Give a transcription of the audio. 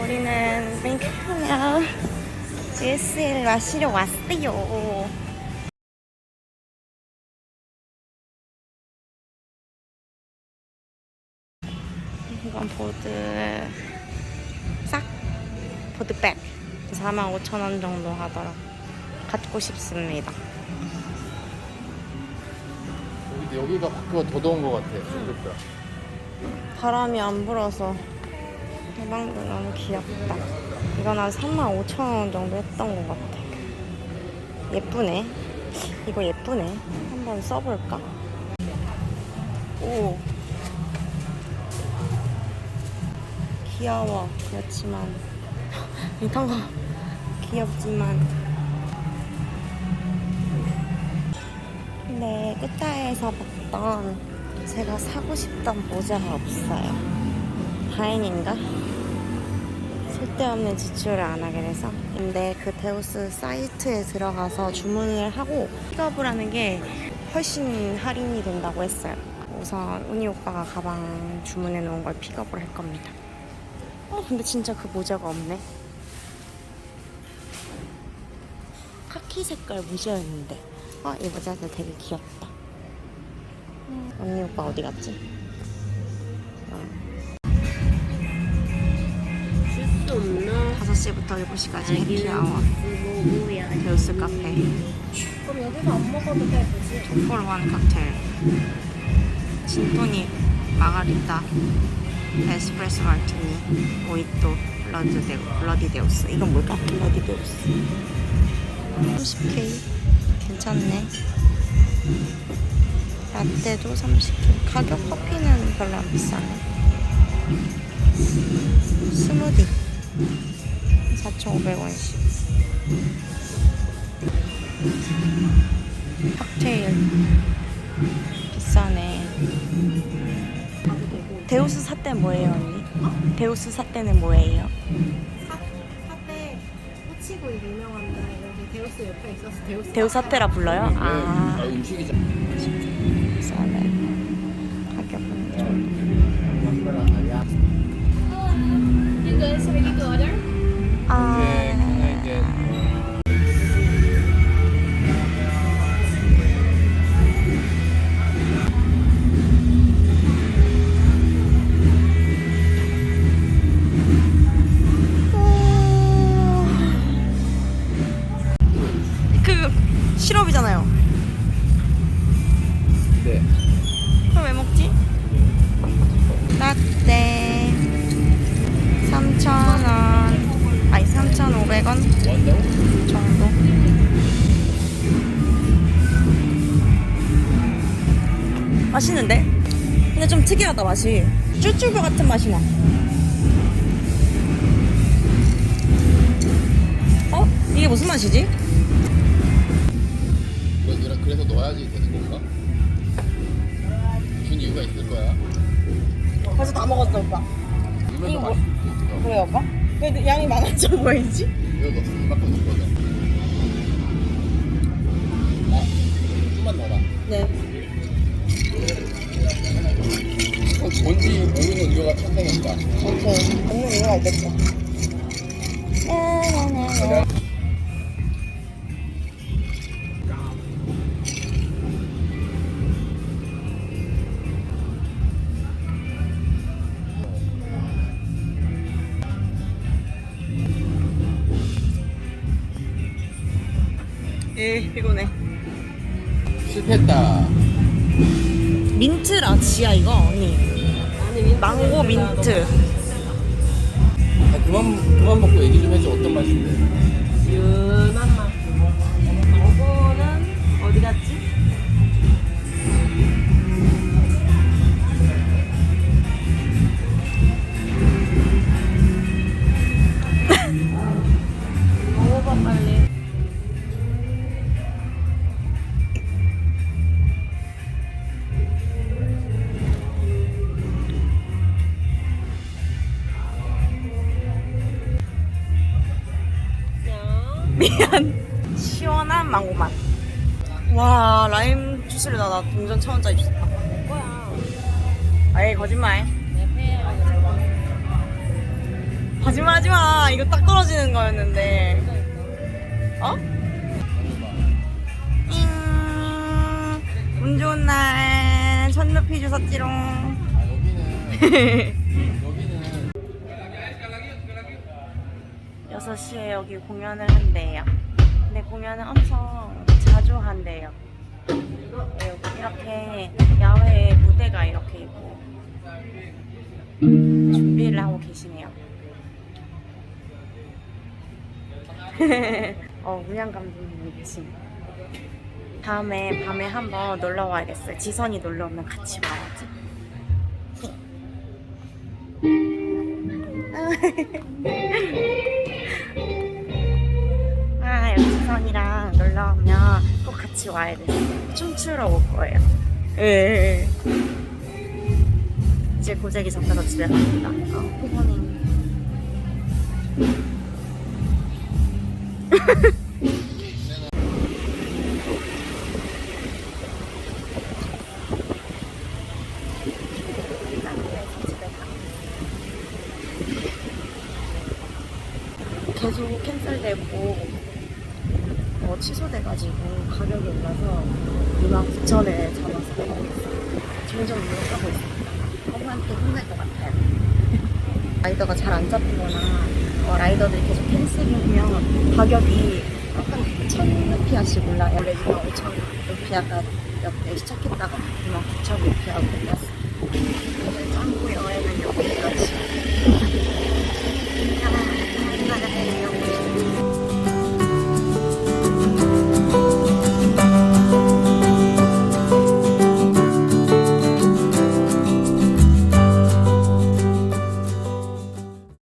우리는 뱅크하며 GSL 마시러 왔어요. 이건 보드 싹 보드백 45,000원 정도 하더라. 갖고 싶습니다. 여기, 여기가 밖으로 더 더운 것 같아. 좋겠다. 바람이 안 불어서 대방도 너무 귀엽다. 이건 한 35,000원 정도 했던 것 같아. 예쁘네. 이거 예쁘네. 한번 써볼까? 오. 귀여워. 그렇지만. 이런 거 귀엽지만. 근데 끝타에서 봤던 제가 사고 싶던 모자가 없어요. 다행인가? 쓸데없는 지출을 안 하게 돼서. 근데 그 데우스 사이트에 들어가서 주문을 하고 픽업을 하는 게 훨씬 할인이 된다고 했어요. 우선 은희 오빠가 가방 주문해 놓은 걸 픽업을 할 겁니다. 어, 근데 진짜 그 모자가 없네. 카키 색깔 모자였는데. 어, 이 모자도 되게 귀엽다. 언니 오빠 어디 갔지? 줄수 없나? 5시부터 7시까지 해피아워? 데우스 카페 그럼 여기서 안 먹어도 돼, 그지? 투폴원 칵테일 진토닉 마가리타 에스프레소 마르티니 모히또 블러드 데우, 블러디 데우스. 이건 뭘까? 블러디 데우스. 30K 괜찮네. 라떼도 30K 가격 커피는 별로 안 비싸네. 스무디. 4,500원씩. 칵테일. 비싸네 데우스 사떼 뭐예요 언니? 데우스 사떼는 뭐예요? 사태 호치고 유명한데 여기 데우스 옆에 있어서 데우스 데우스 사떼라 불러요? 아, 아 음식이잖아. 비싸네 가격은 좀 You 맛있는데? 근데 좀 특이하다 맛이 쭈쭈바 같은 맛이 나 어? 이게 무슨 맛이지? 뭐, 그래- 그래서 넣어야지 되는 건가? 준 이유가 있을 거야. 벌써 다 먹었어 오빠 이거 뭐-. 그래 오빠? 근데 양이 많아져 보이지? 이거 넣었어. 이만큼 넣거든. 아, 좀만 넣어라. 네 탄생했다. 오케이 없는 이유가 있겠다 나나나나. 에 피곤해 실패했다. 민트 라치야 이거 언니 망고 민트 아, 그만 그만 먹고 얘기 좀 해줘. 어떤 맛인데? 유난 맛. 미안. 시원한 망고 맛. 와 라임 주스를 나, 나 동전 천 원짜리 줬다. 뭐야? 아이 거짓말. 내 회라고 적어. 거짓말 하지 마. 이거 딱 떨어지는 거였는데. 어? 잉. 운 좋은 날 천루피 주웠지롱. 아 여기는 여기는 6시에 여기 공연을 한대요. 근데 공연을 엄청 자주 한대요. 이렇게 야외에 무대가 이렇게 있고 준비를 하고 계시네요. 어, 문양 감독님 미친. 다음에 밤에 한번 놀러 와야겠어요. 지선이 놀러 오면 같이 와야지. 지선이랑 놀러 오면 꼭 같이 와야 돼. 춤추러 올 거예요. 예. 이제 고데기 잡혀서 집에 갑니다. 아, 피곤해. 계속 캔슬되고 어, 취소돼가지고 가격이 올라서 2만 9천에 잡아서 하고 있어요. 점점 유혹하고 있습니다. 엄마한테 혼날 것 같아요. 라이더가 잘 안 잡히거나 어, 라이더들이 계속 캔슬이면 가격이 한 1,000 루피아씩 올라요. 원래 2만 5천 루피아가 이렇게 시작했다가 2만 9천 루피아가 올랐어요. 짱구 여행은 여기까지.